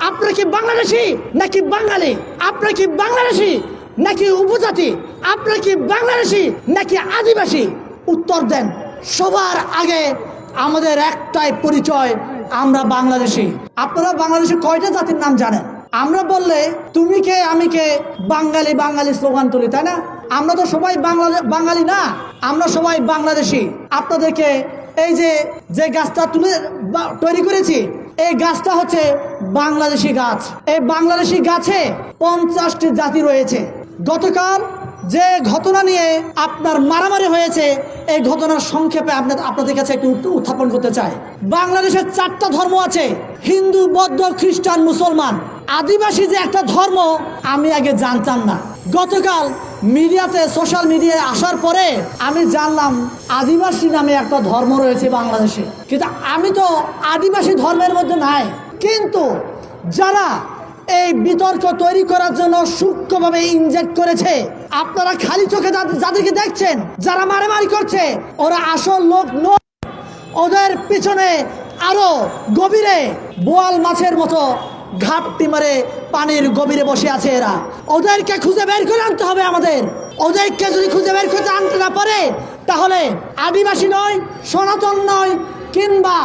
আপনারা কি বাংলাদেশি নাকি বাঙালি? আপনারা কি বাংলাদেশি নাকি উপজাতি? আপনারা কি বাংলাদেশি নাকি আদিবাসী? উত্তর দেন। সবার আগে আমাদের একটাই পরিচয়, আমরা বাংলাদেশি। আপনারা বাংলাদেশে কয়টা জাতির নাম জানেন? আমরা বললে, তুমি কে, আমি কে? বাঙালি বাঙালি স্লোগান তুলি, তাই না? আমরা তো সবাই বাংলা বাঙালি না। আমরা সবাই বাংলাদেশি। আপনাদেরকে এই যে যে গাছটা তুলে তৈরি করেছি এই গাছটা হচ্ছে বাংলাদেশি গাছ। এই বাংলাদেশি গাছে পঞ্চাশটি জাতি রয়েছে। গতকাল যে ঘটনা নিয়ে আপনার মারামারি হয়েছে, এই ঘটনার সংক্ষেপে আপনার আপনাদের কাছে একটু উত্থাপন করতে চাই। বাংলাদেশের চারটা ধর্ম আছে, হিন্দু, বৌদ্ধ, খ্রিস্টান, মুসলমান। আদিবাসী যে একটা ধর্ম, আমি আগে জানতাম না। গতকাল মিডিয়াতে, সোশ্যাল মিডিয়ায় আসার পরে আমি জানলাম আদিবাসী নামে একটা ধর্ম রয়েছে বাংলাদেশে। কিন্তু আমি তো আদিবাসী ধর্মের মধ্যে নাই। কিন্তু যারা এই বিতর্ক তৈরি করার জন্য সূক্ষ্মভাবে ইনজেক্ট করেছে, আপনারা খালি চোখে যাদেরকে দেখছেন, যারা মারামারি করছে, ওরা আসল লোক নয়। ওদের পিছনে আরও গভীরে বোয়াল মাছের মতো ঘাপটি মারে পানির গভীরে বসে আছে এরা। ওদেরকে খুঁজে বের করে আনতে হবে আমাদের। ওদেরকে যদি খুঁজে বের করতে আনতে না পারে তাহলে আদিবাসী নয় সনাতন নয় কিংবা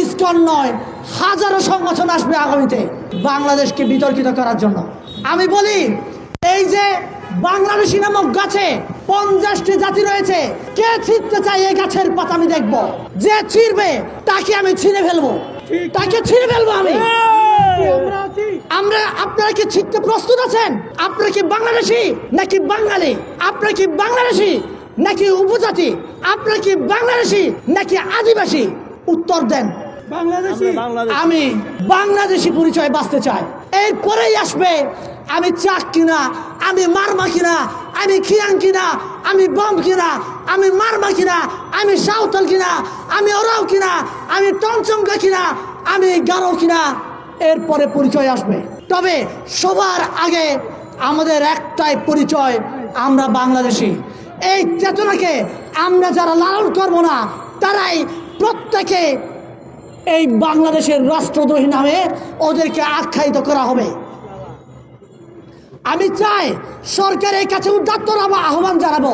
ইস্কন নয় হাজারো সংগঠন আসবে আগামীতে বাংলাদেশকে বিতর্কিত করার জন্য। আমি বলি এই যে বাংলাদেশি নামক গাছে পঞ্চাশটি জাতি রয়েছে কে ছিঁড়তে চাই এই গাছের পাতা আমি দেখব। যে ছিঁড়বে তাকে আমি ছিঁড়ে ফেলব। তাকে ছিঁড়ে ফেলব আমি। আমরা আপনারা কি ছিঁড়তে প্রস্তুত আছেন? আপনারা কি বাংলাদেশি নাকি বাঙালি? আপনারা কি বাংলাদেশি নাকি উপজাতি? আপনারা কি বাংলাদেশি নাকি আদিবাসী? উত্তর দেন। বাংলাদেশি। আমি বাংলাদেশি পরিচয় বাঁচতে চাই। এরপরেই আসবে আমি চাক কিনা আমি মারমা কিনা আমি খিয়াং কিনা আমি বম কিনা আমি মারমা কিনা আমি সাঁওতাল কিনা আমি ওরাও কিনা আমি টনচঙ্কা কিনা আমি গারো কিনা। এরপরে পরিচয় আসবে। তবে সবার আগে আমাদের একটাই পরিচয়, আমরা বাংলাদেশি। এই চেতনাকে আমরা যারা লালন করব না, তারাই প্রত্যেকে এই বাংলাদেশের রাষ্ট্রদ্রোহী নামে ওদেরকে আখ্যায়িত করা হবে। আমি চাই সরকারের কাছে উদ্যাত্ত আহ্বান জানাব।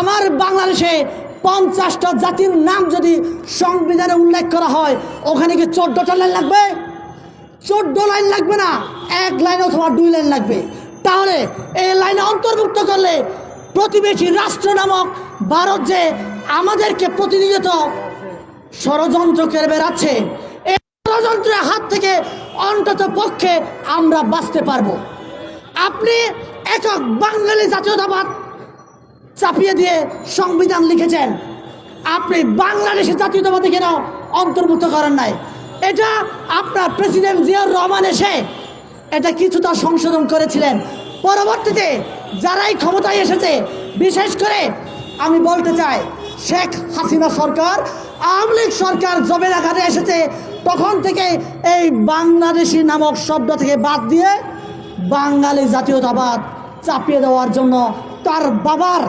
আমার বাংলাদেশে পঞ্চাশটা জাতির নাম যদি সংবিধানে উল্লেখ করা হয়, ওখানে কি চোদ্দটা লাইন লাগবে? চোদ্দ লাইন লাগবে না, এক লাইন অথবা দুই লাইন লাগবে। তাহলে এই লাইনে অন্তর্ভুক্ত করলে প্রতিবেশী রাষ্ট্র নামক ভারত যে আমাদেরকে প্রতিনিয়ত ষড়যন্ত্র করে বেড়াচ্ছে, এই ষড়যন্ত্রের হাত থেকে অন্তত পক্ষে আমরা বাঁচতে পারব। আপনি একক বাঙালি জাতীয়তাবাদ চাপিয়ে দিয়ে সংবিধান লিখেছেন। আপনি বাংলাদেশের জাতীয়তাবাদে কেন অন্তর্ভুক্ত করেন নাই? এটা আপনার প্রেসিডেন্ট জিয়াউর রহমান এসে এটা কিছুটা সংশোধন করেছিলেন। পরবর্তীতে যারাই ক্ষমতায় এসেছে, বিশেষ করে আমি বলতে চাই, শেখ হাসিনা সরকার, আওয়ামী লীগ সরকার জবে আঘাতে এসেছে, তখন থেকে এই বাংলাদেশি নামক শব্দ থেকে বাদ দিয়ে বাঙালি জাতীয়তাবাদ চাপিয়ে দেওয়ার জন্য তার বাবার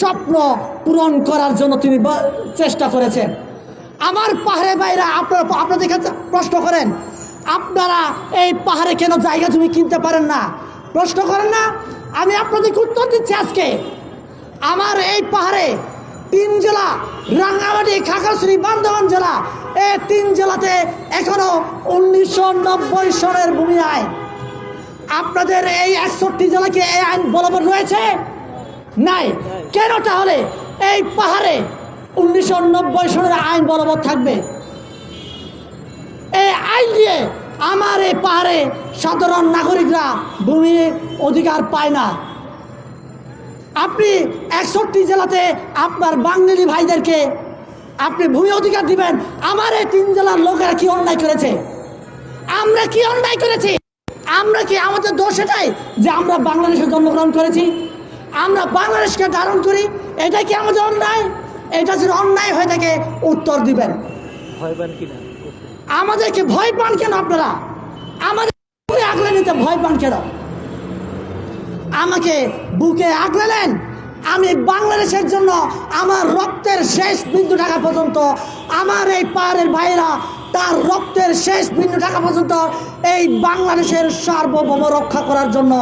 স্বপ্ন পূরণ করার জন্য তিনি চেষ্টা করেছেন। আমার পাহাড়ে বাইরা আপনারা আপনাদের কাছে প্রশ্ন করেন, আপনারা এই পাহাড়ে কেন জায়গা জমি কিনতে পারেন না? প্রশ্ন করেন না? আমি আপনাদেরকে উত্তর দিচ্ছি আজকে। আমার এই পাহাড়ে তিন জেলা, রাঙ্গামাটি, খাগড়াছড়ি বান্দরবান জেলা এই তিন জেলাতে এখনও উনিশশো নব্বই সনের ভূমি আইন আপনাদের এই একষট্টি জেলাকে এই আইন বলবৎ রয়েছে? নাই। কেন তাহলে এই পাহাড়ে উনিশশো নব্বই সনের আইন বলবৎ থাকবে। এই আইন দিয়ে আমার এই পাহাড়ে সাধারণ নাগরিকরা ভূমি অধিকার পায় না। আপনি একষট্টি জেলাতে আপনার বাঙালি ভাইদেরকে আপনি ভূমি অধিকার দিবেন, আমার এই তিন জেলার লোকেরা কি অন্যায় করেছে? আমরা কি অন্যায় করেছি? আমরা কি আমাদের দোষ এটাই যে আমরা বাংলাদেশে জন্মগ্রহণ করেছি? আমরা বাংলাদেশকে ধারণ করি এটা কি আমাদের অন্যায়? এটা যদি অন্যায় হয়ে থাকে উত্তর দিবেন। আমাদেরকে ভয় পান কেন আপনারা? আমাদের আগলে নিতে ভয় পান কেন? আমাকে বুকে আগলে নেন। আমি বাংলাদেশের জন্য আমার রক্তের শেষ বিন্দু টাকা পর্যন্ত আমার এই পাহাড়ের ভাইয়েরা তার রক্তের শেষ বিন্দু টাকা পর্যন্ত এই বাংলাদেশের সার্বভৌম রক্ষা করার জন্য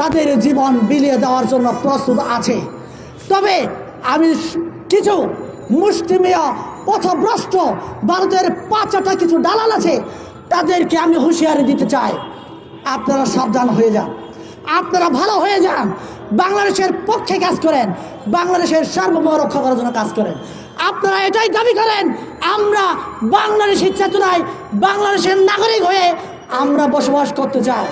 তাদের জীবন বিলিয়ে দেওয়ার জন্য প্রস্তুত আছে। তবে আমি কিছু মুষ্টিমেয়, পথভ্রষ্ট, ভারতের পাঁচটা কিছু দালাল আছে, তাদেরকে আমি হুঁশিয়ারি দিতে চাই। আপনারা সাবধান হয়ে যান। আপনারা ভালো হয়ে যান। বাংলাদেশের পক্ষে কাজ করেন। বাংলাদেশের সার্বভৌম রক্ষা করার জন্য কাজ করেন। আপনারা এটাই দাবি করেন, আমরা বাংলাদেশের চেতনায় বাংলাদেশের নাগরিক হয়ে আমরা বসবাস করতে চাই।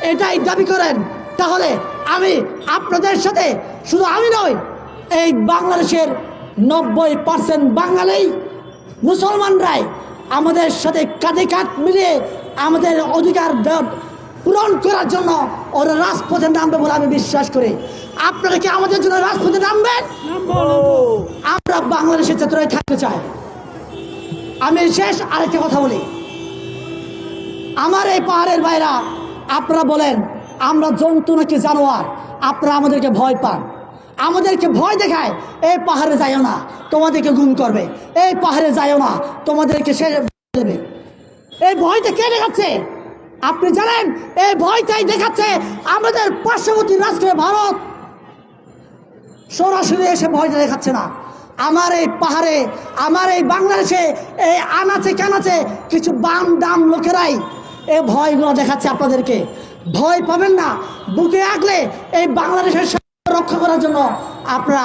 এটাই দাবি করেন। তাহলে আমি আপনাদের সাথে শুধু আমি নই এই বাংলাদেশের নব্বই পার্সেন্ট বাঙালি মুসলমানরাই আমাদের সাথে কাঁধে কাঁধ মিলিয়ে আমাদের অধিকার পূরণ করার জন্য ওরা রাজপথে নামবে বলে আমি বিশ্বাস করি। আপনারা কি আমাদের জন্য রাজপথে নামবেন? আমরা বাংলাদেশের চেতনায় থাকতে চাই। আমি শেষ আরেকটা কথা বলি। আমার এই পাহাড়ের বাইরা আপনারা বলেন আমরা জন্তু নাকি জানোয়ার? আপনারা আমাদেরকে ভয় পান। আমাদেরকে ভয় দেখায় এই পাহাড়ে যাইও না, তোমাদেরকে গুম করবে। এই পাহাড়ে যাইও না, তোমাদেরকে সে দেবে। এই ভয়টা কে দেখাচ্ছে? আপনি জানেন এই ভয়টাই দেখাচ্ছে আমাদের পার্শ্ববর্তী রাষ্ট্রে ভারত। সরাসরি এসে ভয়টা দেখাচ্ছে না। আমার এই পাহাড়ে, আমার এই বাংলাদেশে এই আনাচে কানাচে কিছু বাম দাম লোকেরাই এই ভয়গুলো দেখাচ্ছে আপনাদেরকে। ভয় পাবেন না, বুকে আঁকলে এই বাংলাদেশের রক্ষা করার জন্য আপনারা